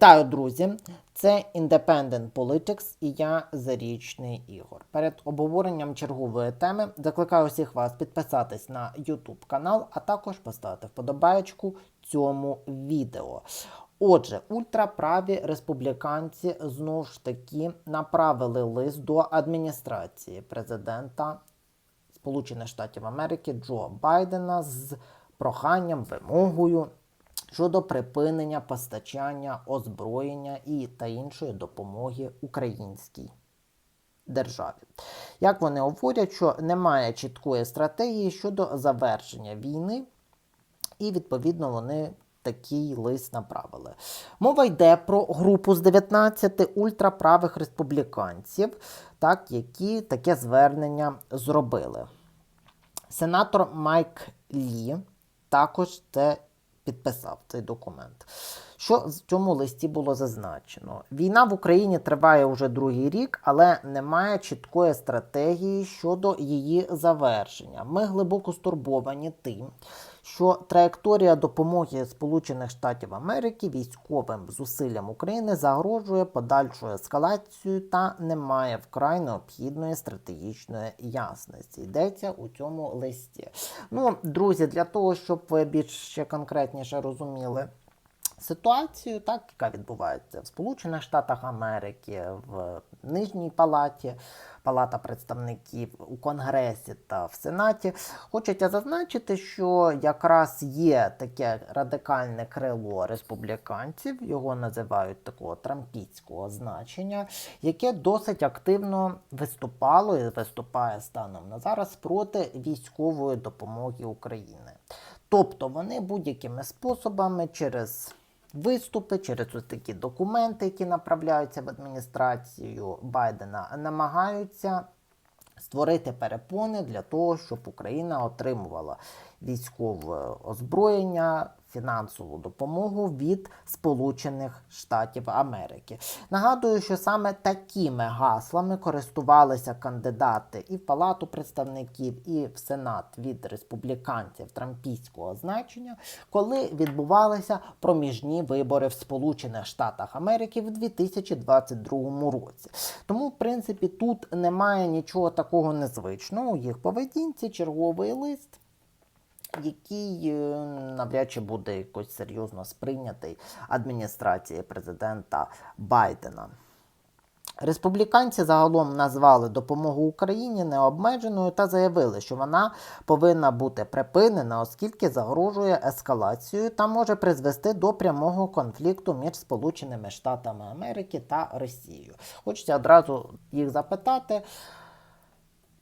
Вітаю, друзі! Це Independent Politics і я Зарічний Ігор. Перед обговоренням чергової теми закликаю всіх вас підписатись на YouTube канал, а також поставити вподобаєчку цьому відео. Отже, ультраправі республіканці знову ж таки направили лист до адміністрації президента Сполучених Штатів Америки Джо Байдена з проханням, вимогою щодо припинення постачання озброєння і та іншої допомоги українській державі. Як вони говорять, що немає чіткої стратегії щодо завершення війни, і відповідно вони такий лист направили. Мова йде про групу з 19 ультраправих республіканців, так, які таке звернення зробили. Сенатор Майк Лі також це підписав цей документ. Що в цьому листі було зазначено? Війна в Україні триває уже другий рік, але немає чіткої стратегії щодо її завершення. Ми глибоко стурбовані тим, що траєкторія допомоги Сполучених Штатів Америки військовим зусиллям України загрожує подальшою ескалацією та не має вкрай необхідної стратегічної ясності. Йдеться у цьому листі. Ну, друзі, для того, щоб ви більш ще конкретніше розуміли. Ситуацію, так, яка відбувається в Сполучених Штатах Америки, в Нижній Палаті, Палата представників у Конгресі та в Сенаті, хочеться зазначити, що якраз є таке радикальне крило республіканців, його називають такого трампійського значення, яке досить активно виступало і виступає станом на зараз проти військової допомоги України. Тобто вони будь-якими способами через виступи, через ось такі документи, які направляються в адміністрацію Байдена, намагаються створити перепони для того, щоб Україна отримувала військове озброєння, фінансову допомогу від Сполучених Штатів Америки. Нагадую, що саме такими гаслами користувалися кандидати і в Палату представників, і в Сенат від республіканців трампійського значення, коли відбувалися проміжні вибори в Сполучених Штатах Америки в 2022 році. Тому, в принципі, тут немає нічого такого незвичного у їх поведінці, черговий лист який е, навряд чи буде якось серйозно сприйнятий адміністрацією президента Байдена. Республіканці загалом назвали допомогу Україні необмеженою та заявили, що вона повинна бути припинена, оскільки загрожує ескалацією та може призвести до прямого конфлікту між Сполученими Штатами Америки та Росією. Хочеться одразу їх запитати.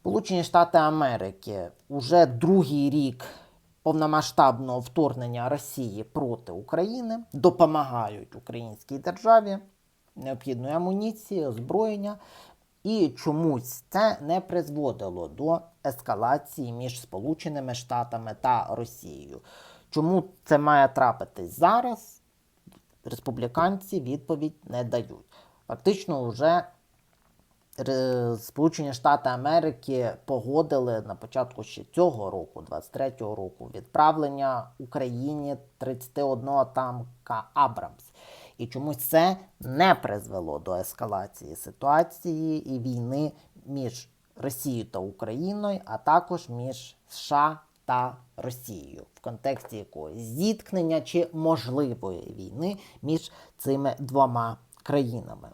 Сполучені Штати Америки уже другий рік повномасштабного вторгнення Росії проти України допомагають українській державі необхідної амуніції, озброєння, і чомусь це не призводило до ескалації між Сполученими Штатами та Росією. Чому це має трапитись зараз? Республіканці відповідь не дають. Фактично, вже Сполучені Штати Америки погодили на початку ще цього року, 23-го року, відправлення Україні 31 танка Абрамс. І чомусь це не призвело до ескалації ситуації і війни між Росією та Україною, а також між США та Росією в контексті якогось зіткнення чи можливої війни між цими двома країнами.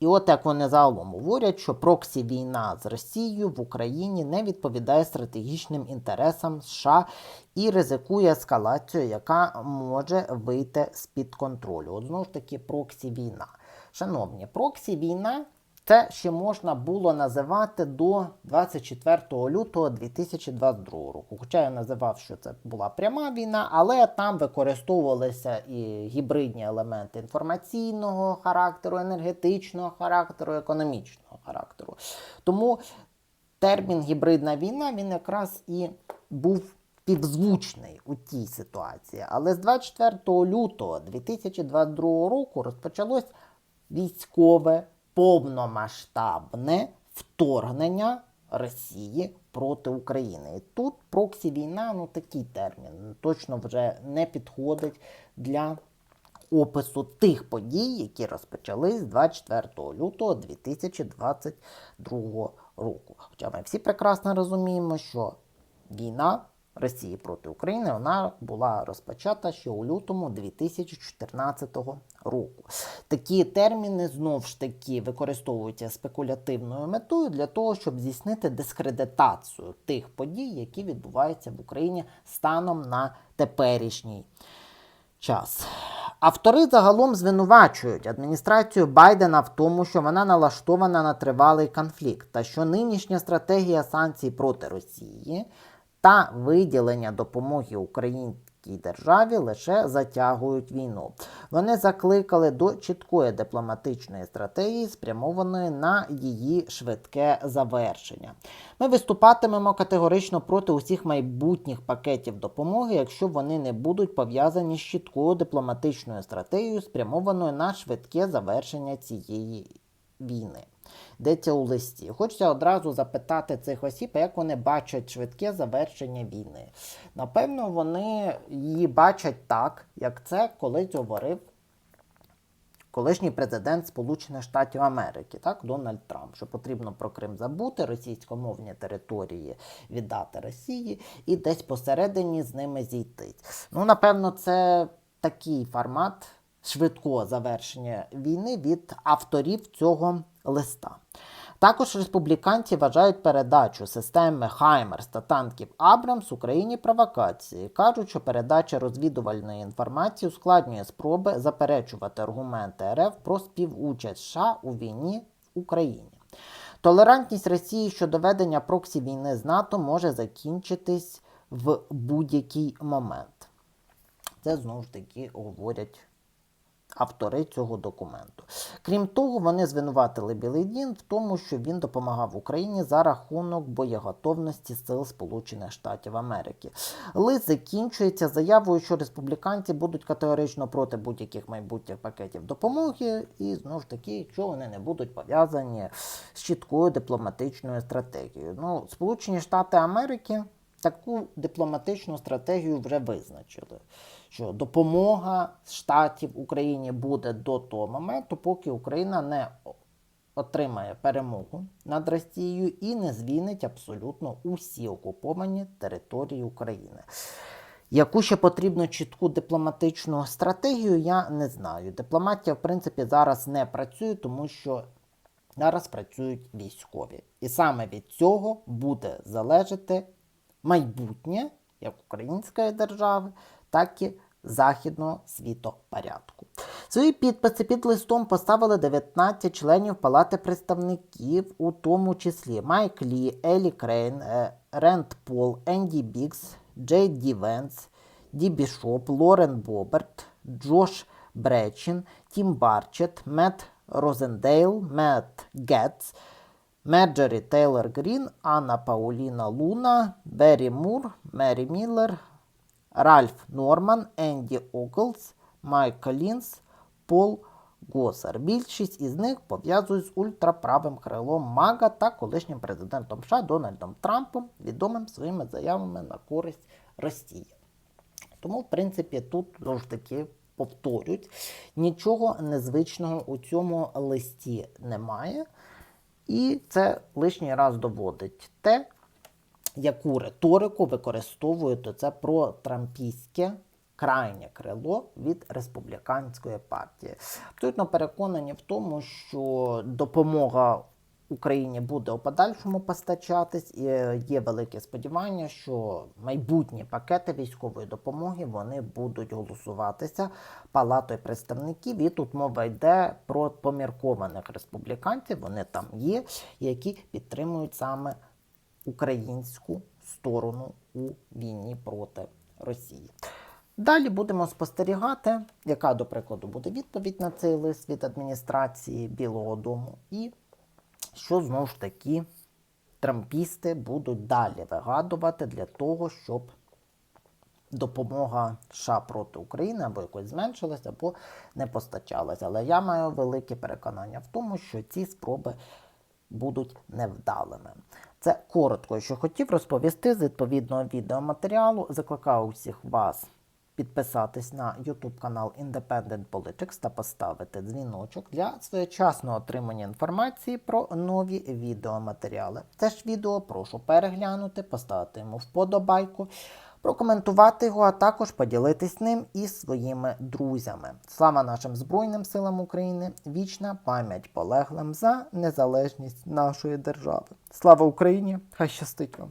І от як вони загалом говорять, що проксі війна з Росією в Україні не відповідає стратегічним інтересам США і ризикує ескалацію, яка може вийти з-під контролю. От знову ж таки, проксі війна. Шановні, проксі війна це ще можна було називати до 24 лютого 2022 року. Хоча я називав, що це була пряма війна, але там використовувалися і гібридні елементи інформаційного характеру, енергетичного характеру, економічного характеру. Тому термін гібридна війна він якраз і був співзвучний у тій ситуації. Але з 24 лютого 2022 року розпочалось військове повномасштабне вторгнення Росії проти України. І тут проксі війна, ну такий термін, точно вже не підходить для опису тих подій, які розпочались 24 лютого 2022 року. Хоча ми всі прекрасно розуміємо, що війна Росії проти України вона була розпочата ще у лютому 2014 року. Такі терміни знову ж таки використовуються спекулятивною метою для того, щоб здійснити дискредитацію тих подій, які відбуваються в Україні станом на теперішній час. Автори загалом звинувачують адміністрацію Байдена в тому, що вона налаштована на тривалий конфлікт, та що нинішня стратегія санкцій проти Росії та виділення допомоги українській державі лише затягують війну. Вони закликали до чіткої дипломатичної стратегії, спрямованої на її швидке завершення. Ми виступатимемо категорично проти усіх майбутніх пакетів допомоги, якщо вони не будуть пов'язані з чіткою дипломатичною стратегією, спрямованою на швидке завершення цієї війни. Йдеться у листі. Хочеться одразу запитати цих осіб, як вони бачать швидке завершення війни. Напевно, вони її бачать так, як це колись говорив колишній президент Сполучених Штатів Америки, так, Дональд Трамп, що потрібно про Крим забути, російськомовні території віддати Росії і десь посередині з ними зійти. Ну, напевно, це такий формат швидкого завершення війни від авторів цього листа. Також республіканці вважають передачу системи Хаймерс та танків Абрамс Україні провокації. Кажуть, що передача розвідувальної інформації ускладнює спроби заперечувати аргументи РФ про співучасть США у війні в Україні. Толерантність Росії щодо ведення проксі війни з НАТО може закінчитись в будь-який момент. Це знову ж таки говорять автори цього документу. Крім того, вони звинуватили Білий Дін в тому, що він допомагав Україні за рахунок боєготовності сил Сполучених Штатів Америки. Лист закінчується заявою, що республіканці будуть категорично проти будь-яких майбутніх пакетів допомоги, і знову ж таки, якщо вони не будуть пов'язані з чіткою дипломатичною стратегією. Ну, Сполучені Штати Америки таку дипломатичну стратегію вже визначили, що допомога штатів Україні буде до того моменту, поки Україна не отримає перемогу над Росією і не звільнить абсолютно усі окуповані території України. Яку ще потрібно чітку дипломатичну стратегію, я не знаю. Дипломатія, в принципі, зараз не працює, тому що зараз працюють військові. І саме від цього буде залежати майбутнє як української держави, так і західного світопорядку. Свої підписи під листом поставили 19 членів Палати представників, у тому числі Майк Лі, Елі Крейн, е, Ренд Пол, Енді Бікс, Джей Ді Венс, Ді Бішоп, Лорен Боберт, Джош Бречин, Тім Барчет, Мет Розендейл, Мет Гетц, Мерджері Тейлор Грін, Анна Пауліна Луна, Беррі Мур, Мері Міллер, Ральф Норман, Енді Оклс, Майк Колінс, Пол Госар. Більшість із них пов'язують з ультраправим крилом Мага та колишнім президентом США Дональдом Трампом, відомим своїми заявами на користь Росії. Тому, в принципі, тут знову ж таки повторюють, нічого незвичного у цьому листі немає. І це лишній раз доводить те, яку риторику використовує то це про трампійське крайнє крило від республіканської партії. Абсолютно переконані в тому, що допомога Україні буде у подальшому постачатись, і є велике сподівання, що майбутні пакети військової допомоги вони будуть голосуватися палатою представників. І тут мова йде про поміркованих республіканців. Вони там є, які підтримують саме українську сторону у війні проти Росії. Далі будемо спостерігати, яка, до прикладу, буде відповідь на цей лист від адміністрації Білого Дому, і що знову ж таки трампісти будуть далі вигадувати для того, щоб допомога США проти України або якось зменшилася, або не постачалася. Але я маю велике переконання в тому, що ці спроби будуть невдалими. Це коротко, що хотів розповісти з відповідного відеоматеріалу. Закликаю усіх вас підписатись на YouTube канал Independent Politics та поставити дзвіночок для своєчасного отримання інформації про нові відеоматеріали. Це ж відео прошу переглянути, поставити йому вподобайку, прокоментувати його, а також поділитись ним із своїми друзями. Слава нашим Збройним силам України! Вічна пам'ять полеглим за незалежність нашої держави. Слава Україні! Хай щастить вам!